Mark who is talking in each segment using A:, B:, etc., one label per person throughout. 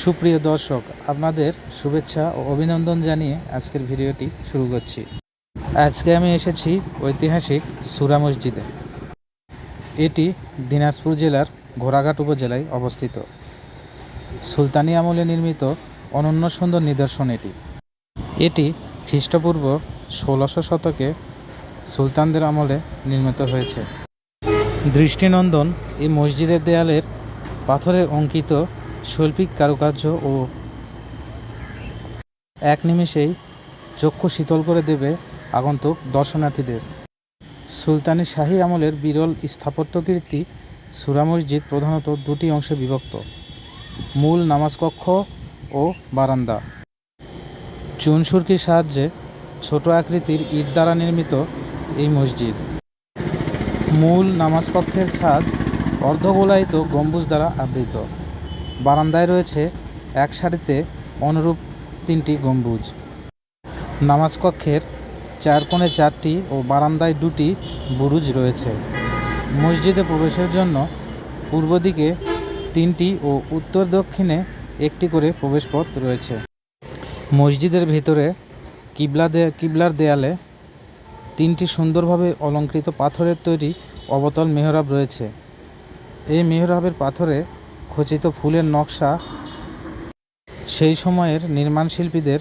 A: সুপ্রিয় দর্শক, আপনাদের শুভেচ্ছা ও অভিনন্দন জানিয়ে আজকের ভিডিওটি শুরু করছি। আজকে আমি এসেছি ঐতিহাসিক সুরা মসজিদে। এটি দিনাজপুর জেলার ঘোড়াঘাট উপজেলায় অবস্থিত। সুলতানি আমলে নির্মিত অনন্য সুন্দর নিদর্শন এটি। এটি খ্রিস্টপূর্ব ষোলোশো শতকে সুলতানদের আমলে নির্মিত হয়েছে। দৃষ্টিনন্দন এই মসজিদের দেয়ালের পাথরে অঙ্কিত শৈল্পিক কারুকার্য ও এক নিমেষেই চক্ষু শীতল করে দেবে আগন্তুক দর্শনার্থীদের। সুলতানি শাহী আমলের বিরল স্থাপত্যকীর্তি সুরা মসজিদ প্রধানত দুটি অংশে বিভক্ত, মূল নামাজ কক্ষ ও বারান্দা। চুনসুরকির সাহায্যে ছোট আকৃতির ইট দ্বারা নির্মিত এই মসজিদ। মূল নামাজ কক্ষের ছাদ অর্ধগোলায়িত গম্বুজ দ্বারা আবৃত। বারান্দায় রয়েছে এক সারিতে অনুরূপ তিনটি গম্বুজ। নামাজ কক্ষের চার কোণে চারটি ও বারান্দায় দুটি বুরুজ রয়েছে। মসজিদে প্রবেশের জন্য পূর্ব দিকে তিনটি ও উত্তর দক্ষিণে একটি করে প্রবেশপথ রয়েছে। মসজিদের ভিতরে কিবলা দে, কিবলার দেয়ালে তিনটি সুন্দরভাবে অলঙ্কৃত পাথরের তৈরি অবতল মেহরাব রয়েছে। এই মেহরাবের পাথরে খচিত ফুলের নকশা সেই সময়ের নির্মাণ শিল্পীদের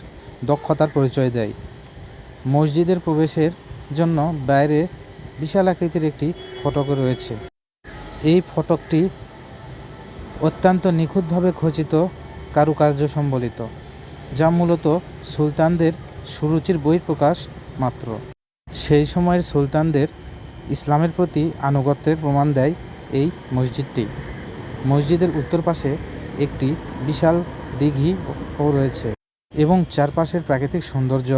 A: দক্ষতার পরিচয় দেয়। মসজিদের প্রবেশের জন্য বাইরে বিশাল আকৃতির একটি ফটক রয়েছে। এই ফটকটি অত্যন্ত নিখুঁতভাবে খচিত কারুকার্য সম্বলিত, যা মূলত সুলতানদের সুরুচির বহিঃপ্রকাশ মাত্র। সেই সময়ের সুলতানদের ইসলামের প্রতি আনুগত্যের প্রমাণ দেয় এই মসজিদটি। মসজিদের উত্তর পাশে একটি বিশাল দিঘি ও রয়েছে এবং চারপাশের প্রাকৃতিক সৌন্দর্য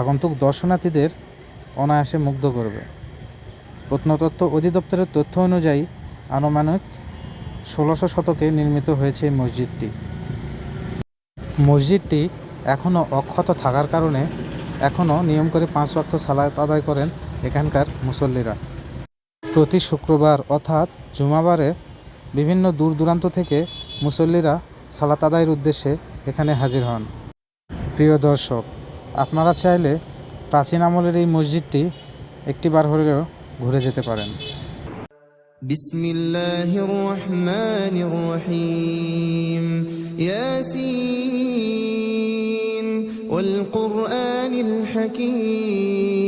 A: আগন্তুক দর্শনার্থীদের অনায়াসে মুগ্ধ করবে। প্রত্নতত্ত্ব অধিদপ্তরের তথ্য অনুযায়ী আনুমানিক ষোলোশো শতকে নির্মিত হয়েছে এই মসজিদটি। মসজিদটি এখনও অক্ষত থাকার কারণে এখনও নিয়ম করে পাঁচ ওয়াক্ত সালাত আদায় করেন এখানকার মুসল্লিরা। প্রতি শুক্রবার অর্থাৎ জুমাবারে বিভিন্ন দূর দূরান্ত থেকে মুসল্লিরা সালাত আদায়ের উদ্দেশ্যে এখানে হাজির হন প্রিয় দর্শক আপনারা চাইলে প্রাচীন আমলের এই মসজিদটি একটিবার হলেও ঘুরে যেতে পারেন
B: بسم الله الرحمن الرحيم ياسين والقرآن الحكيم